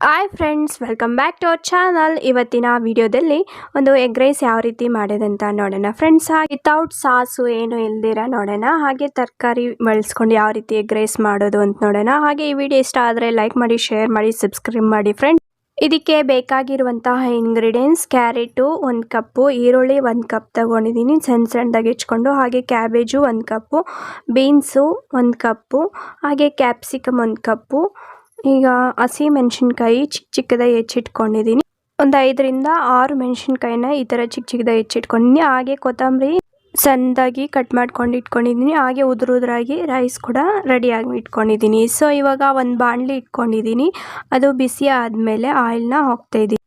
Hi friends welcome back to our channel ಇವತ್ತಿನ ವಿಡಿಯೋದಲ್ಲಿ ಒಂದು ಎಗ್ ರೈಸ್ ಯಾವ ರೀತಿ ಮಾಡೋದಂತ ನೋಡೋಣ ಫ್ರೆಂಡ್ಸ್ ವಿತೌಟ್ ಸಾಸು ಏನು ಇಲ್ದಿರ ನೋಡೋಣ. ಹಾಗೆ ತರಕಾರಿ ಬಳಸ್ಕೊಂಡು ಯಾವ ರೀತಿ ಎಗ್ ರೈಸ್ ಮಾಡೋದು ಅಂತ ನೋಡೋಣ. ಹಾಗೆ ಈ ವಿಡಿಯೋ ಇಷ್ಟ ಆದರೆ ಲೈಕ್ ಮಾಡಿ ಶೇರ್ ಮಾಡಿ ಸಬ್ಸ್ಕ್ರೈಬ್ ಮಾಡಿ ಫ್ರೆಂಡ್ಸ್ ಇದಕ್ಕೆ ಬೇಕಾಗಿರುವಂತಹ ಇಂಗ್ರೀಡಿಯೆಂಟ್ಸ್ ಕ್ಯಾರೆಟು ಒಂದು ಕಪ್ಪು ಈರುಳ್ಳಿ ಒಂದು ಕಪ್ ತಗೊಂಡಿದ್ದೀನಿ. ಸಣ್ಣ ಸಣ್ಣದಾಗಿ ಹೆಚ್ಕೊಂಡು ಹಾಗೆ ಕ್ಯಾಬೇಜು ಒಂದು ಕಪ್ಪು ಬೀನ್ಸು ಒಂದು ಕಪ್ಪು ಹಾಗೆ ಕ್ಯಾಪ್ಸಿಕಮ್ ಒಂದು ಕಪ್ಪು ಈಗ ಹಸಿ ಮೆಣಸಿನ್ಕಾಯಿ ಚಿಕ್ಕ ಚಿಕ್ಕದಾಗಿ ಹೆಚ್ಚಿಟ್ಕೊಂಡಿದ್ದೀನಿ. ಒಂದು ಐದರಿಂದ ಆರು ಮೆಣಸಿನ್ಕಾಯಿನ ಈ ಥರ ಚಿಕ್ಕ ಚಿಕ್ಕದಾಗಿ ಹೆಚ್ಚಿಟ್ಕೊಂಡಿದ್ದೀನಿ. ಹಾಗೆ ಕೊತ್ತಂಬರಿ ಸಣ್ಣದಾಗಿ ಕಟ್ ಮಾಡ್ಕೊಂಡು ಇಟ್ಕೊಂಡಿದ್ದೀನಿ. ಹಾಗೆ ಉದುರು ಉದುರಾಗಿ ರೈಸ್ ಕೂಡ ರೆಡಿಯಾಗಿ ಇಟ್ಕೊಂಡಿದ್ದೀನಿ. ಸೊ ಇವಾಗ ಒಂದು ಬಾಣಲಿ ಇಟ್ಕೊಂಡಿದ್ದೀನಿ. ಅದು ಬಿಸಿ ಆದಮೇಲೆ ಆಯಿಲ್ನ ಹಾಕ್ತಾಯಿದ್ದೀನಿ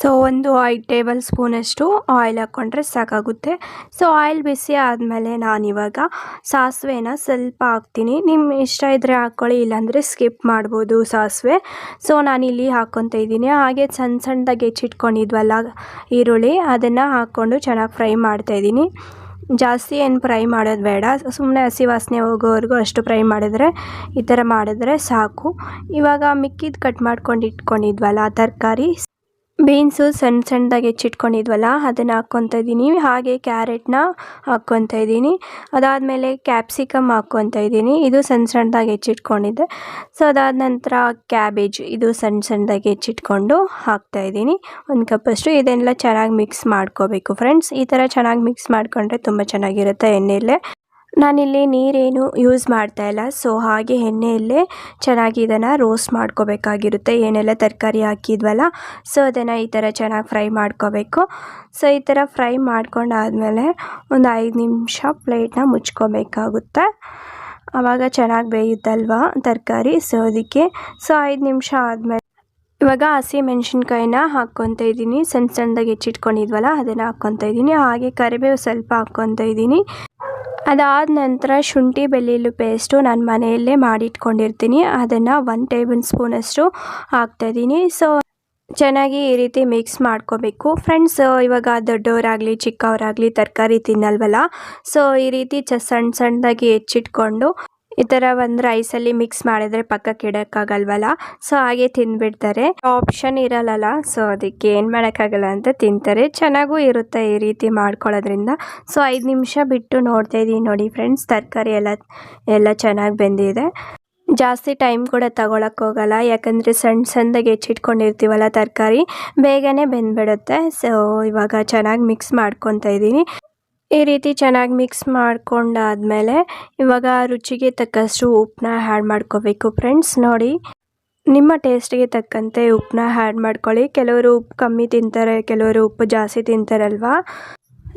ಸೊ ಒಂದು ಐ ಟೇಬಲ್ ಸ್ಪೂನಷ್ಟು ಆಯಿಲ್ ಹಾಕ್ಕೊಂಡ್ರೆ ಸಾಕಾಗುತ್ತೆ. ಸೊ ಆಯಿಲ್ ಬಿಸಿ ಆದಮೇಲೆ ನಾನಿವಾಗ ಸಾಸಿವೆನ ಸ್ವಲ್ಪ ಹಾಕ್ತೀನಿ. ನಿಮ್ಮ ಇಷ್ಟ ಇದ್ದರೆ ಹಾಕ್ಕೊಳ್ಳಿ ಇಲ್ಲಾಂದರೆ ಸ್ಕಿಪ್ ಮಾಡ್ಬೋದು ಸಾಸಿವೆ. ಸೊ ಇಲ್ಲಿ ಹಾಕ್ಕೊತ ಇದ್ದೀನಿ. ಹಾಗೆ ಸಣ್ಣ ಸಣ್ಣದಾಗಿ ಹೆಚ್ಚಿಟ್ಕೊಂಡಿದ್ವಲ್ಲ ಈರುಳ್ಳಿ, ಅದನ್ನು ಹಾಕ್ಕೊಂಡು ಚೆನ್ನಾಗಿ ಫ್ರೈ ಮಾಡ್ತಾಯಿದ್ದೀನಿ ಜಾಸ್ತಿ ಏನು ಫ್ರೈ ಮಾಡೋದು ಬೇಡ. ಸುಮ್ಮನೆ ಹಸಿ ವಾಸನೆ ಹೋಗೋವರೆಗೂ ಅಷ್ಟು ಫ್ರೈ ಮಾಡಿದ್ರೆ ಈ ಥರ ಮಾಡಿದ್ರೆ ಸಾಕು. ಇವಾಗ ಮಿಕ್ಕಿದ್ದು ಕಟ್ ಮಾಡ್ಕೊಂಡು ಇಟ್ಕೊಂಡಿದ್ವಲ್ಲ ತರಕಾರಿ ಬೀನ್ಸು ಸಣ್ಣ ಸಣ್ಣದಾಗಿ ಹೆಚ್ಚಿಟ್ಕೊಂಡಿದ್ವಲ್ಲ, ಅದನ್ನು ಹಾಕ್ಕೊತ ಇದ್ದೀನಿ. ಹಾಗೆ ಕ್ಯಾರೆಟ್ನ ಹಾಕ್ಕೊತ ಇದ್ದೀನಿ. ಅದಾದಮೇಲೆ ಕ್ಯಾಪ್ಸಿಕಮ್ ಹಾಕ್ಕೊತ ಇದ್ದೀನಿ. ಇದು ಸಣ್ಣ ಸಣ್ಣದಾಗಿ ಹೆಚ್ಚಿಟ್ಕೊಂಡಿದ್ದೆ. ಸೊ ಅದಾದ ನಂತರ ಕ್ಯಾಬೇಜ್ ಇದು ಸಣ್ಣ ಸಣ್ಣದಾಗಿ ಹೆಚ್ಚಿಟ್ಕೊಂಡು ಹಾಕ್ತಾಯಿದ್ದೀನಿ ಒಂದು ಕಪ್ಪಷ್ಟು ಇದನ್ನೆಲ್ಲ ಚೆನ್ನಾಗಿ ಮಿಕ್ಸ್ ಮಾಡ್ಕೋಬೇಕು ಫ್ರೆಂಡ್ಸ್ ಈ ಥರ ಚೆನ್ನಾಗಿ ಮಿಕ್ಸ್ ಮಾಡಿಕೊಂಡ್ರೆ ತುಂಬ ಚೆನ್ನಾಗಿರುತ್ತೆ ಎಣ್ಣೆಯಲ್ಲೇ. ನಾನಿಲ್ಲಿ ನೀರೇನು ಯೂಸ್ ಮಾಡ್ತಾ ಇಲ್ಲ. ಸೊ, ಹಾಗೆ ಎಣ್ಣೆಯಲ್ಲೇ ಚೆನ್ನಾಗಿ ಇದನ್ನು ರೋಸ್ಟ್ ಮಾಡ್ಕೋಬೇಕಾಗಿರುತ್ತೆ. ಏನೆಲ್ಲ ತರಕಾರಿ ಹಾಕಿದ್ವಲ್ಲ, ಸೊ, ಅದನ್ನು ಈ ಥರ ಚೆನ್ನಾಗಿ ಫ್ರೈ ಮಾಡ್ಕೋಬೇಕು. ಸೊ, ಈ ಥರ ಫ್ರೈ ಮಾಡ್ಕೊಂಡಾದಮೇಲೆ ಒಂದು ಐದು ನಿಮಿಷ ಪ್ಲೇಟ್ನ ಮುಚ್ಕೋಬೇಕಾಗುತ್ತೆ. ಆವಾಗ ಚೆನ್ನಾಗಿ ಬೇಯುತ್ತಲ್ವ ತರಕಾರಿ? ಸೊ, ಅದಕ್ಕೆ, ಸೊ, ಐದು ನಿಮಿಷ ಆದಮೇಲೆ ಇವಾಗ ಹಸಿ ಮೆಣಸಿನ್ಕಾಯಿನ ಹಾಕ್ಕೊತ ಇದ್ದೀನಿ. ಸಣ್ಣ ಸಣ್ಣದಾಗಿ ಹೆಚ್ಚಿಟ್ಕೊಂಡಿದ್ವಲ್ಲ, ಅದನ್ನು ಹಾಕ್ಕೊತ ಇದ್ದೀನಿ. ಹಾಗೆ ಕರಿಬೇವು ಸ್ವಲ್ಪ ಹಾಕ್ಕೊತ ಇದ್ದೀನಿ. ಅದಾದ ನಂತರ ಶುಂಠಿ, ಬೆಳ್ಳುಳ್ಳಿ ಪೇಸ್ಟು ನಾನು ಮನೆಯಲ್ಲೇ ಮಾಡಿಟ್ಕೊಂಡಿರ್ತೀನಿ. ಅದನ್ನು ಒನ್ ಟೇಬಲ್ ಸ್ಪೂನಷ್ಟು ಹಾಕ್ತಾಯಿದ್ದೀನಿ ಸೊ ಚೆನ್ನಾಗಿ ಈ ರೀತಿ ಮಿಕ್ಸ್ ಮಾಡ್ಕೋಬೇಕು. ಫ್ರೆಂಡ್ಸ್ ಇವಾಗ ದೊಡ್ಡವರಾಗಲಿ, ಚಿಕ್ಕವರಾಗಲಿ ತರಕಾರಿ ತಿನ್ನಲ್ವಲ್ಲ? ಸೊ ಈ ರೀತಿ ಚ ಸಣ್ಣ ಸಣ್ಣದಾಗಿ ಹೆಚ್ಚಿಟ್ಕೊಂಡು ಈ ಥರ ಒಂದು ರೈಸಲ್ಲಿ ಮಿಕ್ಸ್ ಮಾಡಿದ್ರೆ ಪಕ್ಕಕ್ಕೆ ಇಡೋಕ್ಕಾಗಲ್ವಲ್ಲ? ಸೊ ಹಾಗೆ ತಿಂದ್ಬಿಡ್ತಾರೆ. ಆಪ್ಷನ್ ಇರಲ್ಲ ಸೊ ಅದಕ್ಕೆ ಏನು ಮಾಡೋಕ್ಕಾಗಲ್ಲ ಅಂತ ತಿಂತಾರೆ. ಚೆನ್ನಾಗೂ ಇರುತ್ತೆ ಈ ರೀತಿ ಮಾಡ್ಕೊಳ್ಳೋದ್ರಿಂದ. ಸೊ ಐದು ನಿಮಿಷ ಬಿಟ್ಟು ನೋಡ್ತಾ ಇದ್ದೀನಿ ನೋಡಿ ಫ್ರೆಂಡ್ಸ್ ತರಕಾರಿ ಎಲ್ಲ ಎಲ್ಲ ಚೆನ್ನಾಗಿ ಬೆಂದಿದೆ. ಜಾಸ್ತಿ ಟೈಮ್ ಕೂಡ ಹೋಗಲ್ಲ. ಯಾಕಂದರೆ ಸಣ್ಣ ಸಣ್ಣದಾಗಿ ಹೆಚ್ಚಿಟ್ಕೊಂಡಿರ್ತೀವಲ್ಲ ತರಕಾರಿ, ಬೇಗನೆ ಬೆಂದ್ಬಿಡುತ್ತೆ. ಸೊ ಇವಾಗ ಚೆನ್ನಾಗಿ ಮಿಕ್ಸ್ ಮಾಡ್ಕೊತಾ ಇದ್ದೀನಿ ಈ ರೀತಿ ಚೆನ್ನಾಗಿ ಮಿಕ್ಸ್ ಮಾಡ್ಕೊಂಡಾದಮೇಲೆ ಇವಾಗ ರುಚಿಗೆ ತಕ್ಕಷ್ಟು ಉಪ್ಪನ್ನ ಹ್ಯಾಡ್ ಮಾಡ್ಕೋಬೇಕು ಫ್ರೆಂಡ್ಸ್ ನೋಡಿ, ನಿಮ್ಮ ಟೇಸ್ಟಿಗೆ ತಕ್ಕಂತೆ ಉಪ್ಪನ್ನ ಹ್ಯಾಡ್ ಮಾಡ್ಕೊಳ್ಳಿ. ಕೆಲವರು ಉಪ್ಪು ಕಮ್ಮಿ ತಿಂತಾರೆ, ಕೆಲವರು ಉಪ್ಪು ಜಾಸ್ತಿ ತಿಂತಾರಲ್ವ?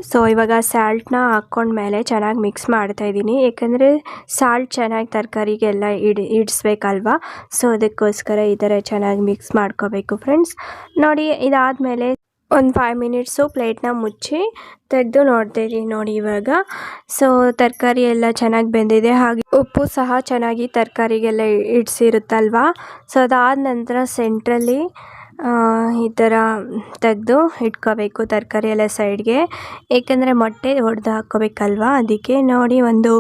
ಸೊ ಇವಾಗ ಸಾಲ್ಟ್ನ ಹಾಕ್ಕೊಂಡ್ಮೇಲೆ ಚೆನ್ನಾಗಿ ಮಿಕ್ಸ್ ಮಾಡ್ತಾ ಇದ್ದೀನಿ. ಏಕೆಂದರೆ ಸಾಲ್ಟ್ ಚೆನ್ನಾಗಿ ತರಕಾರಿಗೆಲ್ಲ ಇಡಿ, ಇಡಿಸ್ಬೇಕಲ್ವ? ಸೊ ಅದಕ್ಕೋಸ್ಕರ ಈ ಥರ ಚೆನ್ನಾಗಿ ಮಿಕ್ಸ್ ಮಾಡ್ಕೋಬೇಕು ಫ್ರೆಂಡ್ಸ್ ನೋಡಿ, ಇದಾದಮೇಲೆ ಒಂದು ಫೈವ್ ಮಿನಿಟ್ಸು ಪ್ಲೇಟ್ನ ಮುಚ್ಚಿ ತೆಗೆದು ನೋಡ್ತೀರಿ ನೋಡಿ ಇವಾಗ. ಸೊ ತರಕಾರಿ ಎಲ್ಲ ಚೆನ್ನಾಗಿ ಬೆಂದಿದೆ. ಹಾಗೆ ಉಪ್ಪು ಸಹ ಚೆನ್ನಾಗಿ ತರಕಾರಿಗೆಲ್ಲ ಇಡ್ಸಿರುತ್ತಲ್ವಾ? ಸೊ ಅದಾದ ನಂತರ ಸೆಂಟ್ರಲ್ಲಿ ಈ ಥರ ತೆಗೆದು ಇಟ್ಕೋಬೇಕು ತರಕಾರಿ ಎಲ್ಲ ಸೈಡ್ಗೆ ಏಕೆಂದರೆ ಮೊಟ್ಟೆ ಹೊಡೆದು ಹಾಕ್ಕೋಬೇಕಲ್ವ? ಅದಕ್ಕೆ ನೋಡಿ ಒಂದು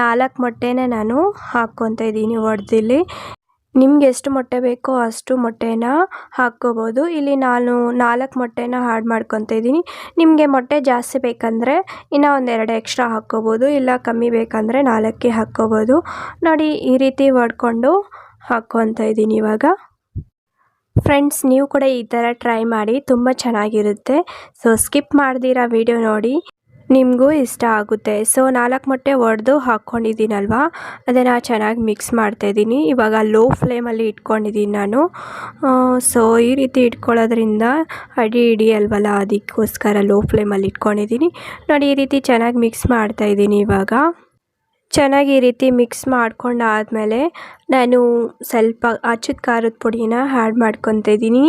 ನಾಲ್ಕು ಮೊಟ್ಟೆನ ನಾನು ಹಾಕ್ಕೊತ ಇದ್ದೀನಿ ಒಡೆದಿಲ್ಲಿ. ನಿಮ್ಗೆ ಎಷ್ಟು ಮೊಟ್ಟೆ ಬೇಕೋ ಅಷ್ಟು ಮೊಟ್ಟೆನ ಹಾಕ್ಕೋಬೋದು. ಇಲ್ಲಿ ನಾನು ನಾಲ್ಕು ಮೊಟ್ಟೆನ ಆ್ಯಡ್ ಮಾಡ್ಕೊತ ಇದ್ದೀನಿ. ನಿಮಗೆ ಮೊಟ್ಟೆ ಜಾಸ್ತಿ ಬೇಕಂದರೆ ಇನ್ನೂ ಒಂದೆರಡು ಎಕ್ಸ್ಟ್ರಾ ಹಾಕ್ಕೋಬೋದು. ಇಲ್ಲ ಕಮ್ಮಿ ಬೇಕಂದರೆ ನಾಲ್ಕೇ ಹಾಕ್ಕೋಬೋದು. ನೋಡಿ, ಈ ರೀತಿ ಹೊಡ್ಕೊಂಡು ಹಾಕ್ಕೊತ ಇದ್ದೀನಿ ಇವಾಗ. ಫ್ರೆಂಡ್ಸ್ ನೀವು ಕೂಡ ಈ ಥರ ಟ್ರೈ ಮಾಡಿ. ತುಂಬ ಚೆನ್ನಾಗಿರುತ್ತೆ. ಸೊ ಸ್ಕಿಪ್ ಮಾಡ್ದಿರ ವಿಡಿಯೋ ನೋಡಿ. ನಿಮಗೂ ಇಷ್ಟ ಆಗುತ್ತೆ. ಸೊ ನಾಲ್ಕು ಮೊಟ್ಟೆ ಒಡೆದು ಹಾಕ್ಕೊಂಡಿದ್ದೀನಲ್ವ? ಅದನ್ನು ಚೆನ್ನಾಗಿ ಮಿಕ್ಸ್ ಮಾಡ್ತಾಯಿದ್ದೀನಿ ಇವಾಗ ಲೋ ಫ್ಲೇಮಲ್ಲಿ ಇಟ್ಕೊಂಡಿದ್ದೀನಿ ನಾನು. ಸೊ ಈ ರೀತಿ ಇಟ್ಕೊಳ್ಳೋದ್ರಿಂದ ಅಡಿ ಹಿಡಿಯಲ್ವಲ್ಲ ಅದಕ್ಕೋಸ್ಕರ ಲೋ ಫ್ಲೇಮಲ್ಲಿ ಇಟ್ಕೊಂಡಿದ್ದೀನಿ. ನೋಡಿ, ಈ ರೀತಿ ಚೆನ್ನಾಗಿ ಮಿಕ್ಸ್ ಮಾಡ್ತಾಯಿದ್ದೀನಿ ಇವಾಗ. ಚೆನ್ನಾಗಿ ಈ ರೀತಿ ಮಿಕ್ಸ್ ಮಾಡ್ಕೊಂಡಾದಮೇಲೆ ನಾನು ಸ್ವಲ್ಪ ಅಚ್ಚದ ಖಾರದ ಪುಡಿನ ಆ್ಯಡ್ ಮಾಡ್ಕೊತಿದ್ದೀನಿ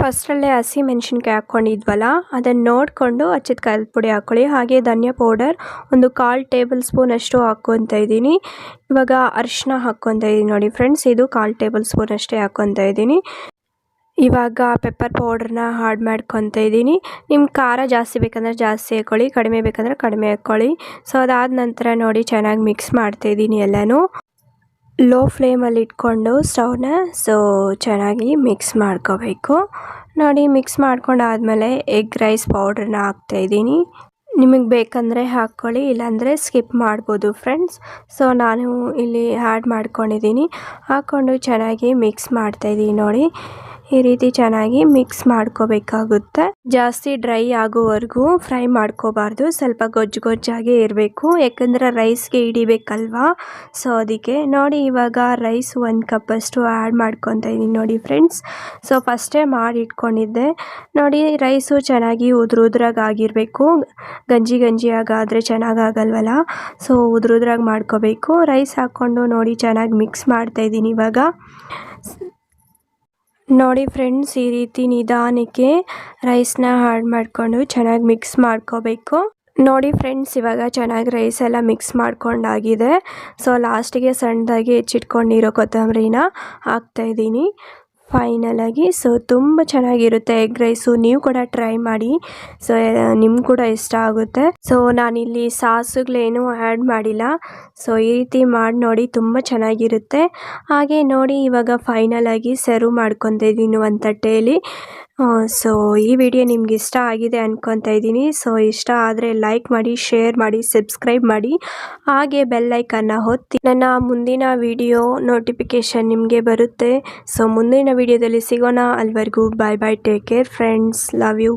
ಫಸ್ಟಲ್ಲೇ ಹಸಿ ಮೆಣಸಿನ್ಕಾಯಿ ಹಾಕ್ಕೊಂಡಿದ್ವಲ್ಲ, ಅದನ್ನು ನೋಡಿಕೊಂಡು ಅಚ್ಚದ ಖಾರದ ಪುಡಿ ಹಾಕ್ಕೊಳ್ಳಿ ಹಾಗೆ ಧನಿಯಾ ಪೌಡರ್ ಒಂದು ಕಾಲು ಟೇಬಲ್ ಸ್ಪೂನ್ ಅಷ್ಟು ಇದ್ದೀನಿ. ಇವಾಗ ಅರಿಶಿನ ಹಾಕ್ಕೊತ ಇದ್ದೀನಿ ನೋಡಿ ಫ್ರೆಂಡ್ಸ್, ಇದು ಕಾಲು ಟೇಬಲ್ ಸ್ಪೂನ್ ಅಷ್ಟೇ ಇದ್ದೀನಿ. ಇವಾಗ ಪೆಪ್ಪರ್ ಪೌಡ್ರನ್ನ ಆ್ಯಡ್ ಮಾಡ್ಕೊತ ಇದ್ದೀನಿ. ನಿಮ್ಮ ಖಾರ ಜಾಸ್ತಿ ಬೇಕಂದರೆ ಜಾಸ್ತಿ ಹಾಕ್ಕೊಳ್ಳಿ ಕಡಿಮೆ ಬೇಕಂದರೆ ಕಡಿಮೆ ಹಾಕ್ಕೊಳ್ಳಿ ಸೊ ಅದಾದ ನಂತರ ನೋಡಿ ಚೆನ್ನಾಗಿ ಮಿಕ್ಸ್ ಮಾಡ್ತಾಯಿದ್ದೀನಿ ಎಲ್ಲನೂ. ಲೋ ಫ್ಲೇಮಲ್ಲಿ ಇಟ್ಕೊಂಡು ಸ್ಟವ್ನ ಸೊ ಚೆನ್ನಾಗಿ ಮಿಕ್ಸ್ ಮಾಡ್ಕೋಬೇಕು. ನೋಡಿ ಮಿಕ್ಸ್ ಮಾಡ್ಕೊಂಡಾದ್ಮೇಲೆ ಎಗ್ ರೈಸ್ ಪೌಡ್ರನ್ನ ಹಾಕ್ತಾಯಿದ್ದೀನಿ ನಿಮಗೆ ಬೇಕಂದರೆ ಹಾಕ್ಕೊಳ್ಳಿ, ಇಲ್ಲಾಂದರೆ ಸ್ಕಿಪ್ ಮಾಡ್ಬೋದು ಫ್ರೆಂಡ್ಸ್ ಸೊ ನಾನು ಇಲ್ಲಿ ಆ್ಯಡ್ ಮಾಡ್ಕೊಂಡಿದ್ದೀನಿ. ಹಾಕ್ಕೊಂಡು ಚೆನ್ನಾಗಿ ಮಿಕ್ಸ್ ಮಾಡ್ತಾಯಿದ್ದೀನಿ ನೋಡಿ. ಈ ರೀತಿ ಚೆನ್ನಾಗಿ ಮಿಕ್ಸ್ ಮಾಡ್ಕೋಬೇಕಾಗುತ್ತೆ. ಜಾಸ್ತಿ ಡ್ರೈ ಆಗೋವರೆಗೂ ಫ್ರೈ ಮಾಡ್ಕೋಬಾರ್ದು. ಸ್ವಲ್ಪ ಗೊಜ್ಜು ಗೊಜ್ಜಾಗೆ ಇರಬೇಕು. ಯಾಕಂದರೆ ರೈಸ್ಗೆ ಹಿಡಿಬೇಕಲ್ವಾ? ಸೊ ಅದಕ್ಕೆ ನೋಡಿ ಇವಾಗ ರೈಸ್ ಒಂದು ಕಪ್ಪಷ್ಟು ಆ್ಯಡ್ ಮಾಡ್ಕೊತಾ ಇದ್ದೀನಿ ನೋಡಿ ಫ್ರೆಂಡ್ಸ್ ಸೊ ಫಸ್ಟೇ ಮಾಡಿ ಇಟ್ಕೊಂಡಿದ್ದೆ. ನೋಡಿ ರೈಸು ಚೆನ್ನಾಗಿ ಉದುರು ಆಗಿರಬೇಕು. ಗಂಜಿ ಗಂಜಿಯಾಗಾದರೆ ಚೆನ್ನಾಗಾಗಲ್ವಲ್ಲ ಸೊ ಉದುರುದ್ರಾಗ ಮಾಡ್ಕೋಬೇಕು. ರೈಸ್ ಹಾಕ್ಕೊಂಡು ನೋಡಿ ಚೆನ್ನಾಗಿ ಮಿಕ್ಸ್ ಮಾಡ್ತಾಯಿದ್ದೀನಿ ಇವಾಗ. ನೋಡಿ ಫ್ರೆಂಡ್ಸ್, ಈ ರೀತಿ ನಿಧಾನಕ್ಕೆ ರೈಸ್ನ ಹಾಳು ಮಾಡಿಕೊಂಡು ಚೆನ್ನಾಗಿ ಮಿಕ್ಸ್ ಮಾಡ್ಕೋಬೇಕು. ನೋಡಿ ಫ್ರೆಂಡ್ಸ್, ಇವಾಗ ಚೆನ್ನಾಗಿ ರೈಸ್ ಎಲ್ಲ ಮಿಕ್ಸ್ ಮಾಡ್ಕೊಂಡಾಗಿದೆ. ಸೊ, ಲಾಸ್ಟಿಗೆ ಸಣ್ಣದಾಗಿ ಹೆಚ್ಚಿಟ್ಕೊಂಡಿರೋ ಕೊತ್ತಂಬರಿನ ಹಾಕ್ತಾಯಿದ್ದೀನಿ ಫೈನಲಾಗಿ ಸೊ ತುಂಬ ಚೆನ್ನಾಗಿರುತ್ತೆ ಎಗ್ ರೈಸು ನೀವು ಕೂಡ ಟ್ರೈ ಮಾಡಿ. ಸೊ ನಿಮ್ಗೆ ಕೂಡ ಇಷ್ಟ ಆಗುತ್ತೆ. ಸೊ ನಾನಿಲ್ಲಿ ಸಾಸುಗಳೇನು ಆ್ಯಡ್ ಮಾಡಿಲ್ಲ. ಸೊ ಈ ರೀತಿ ಮಾಡಿ ನೋಡಿ ತುಂಬ ಚೆನ್ನಾಗಿರುತ್ತೆ. ಹಾಗೆ ನೋಡಿ ಇವಾಗ ಫೈನಲಾಗಿ ಸರ್ವ್ ಮಾಡ್ಕೊತಿದ್ದೀನಿ ಒಂದು ತಟ್ಟೆಯಲ್ಲಿ. ಸೊ ಈ ವಿಡಿಯೋ ನಿಮ್ಗೆ ಇಷ್ಟ ಆಗಿದೆ ಅನ್ಕೊತಾ ಇದ್ದೀನಿ. ಸೊ ಇಷ್ಟ ಆದರೆ ಲೈಕ್ ಮಾಡಿ ಶೇರ್ ಮಾಡಿ ಸಬ್ಸ್ಕ್ರೈಬ್ ಮಾಡಿ. ಹಾಗೆ ಬೆಲ್ಲೈಕನ್ನು ಹೊತ್ತಿ ನನ್ನ ಮುಂದಿನ ವಿಡಿಯೋ ನೋಟಿಫಿಕೇಷನ್ ನಿಮಗೆ ಬರುತ್ತೆ. ಸೊ ಮುಂದಿನ ವಿಡಿಯೋದಲ್ಲಿ ಸಿಗೋಣ. ಅಲ್ವರೆಗೂ bye bye take care friends love you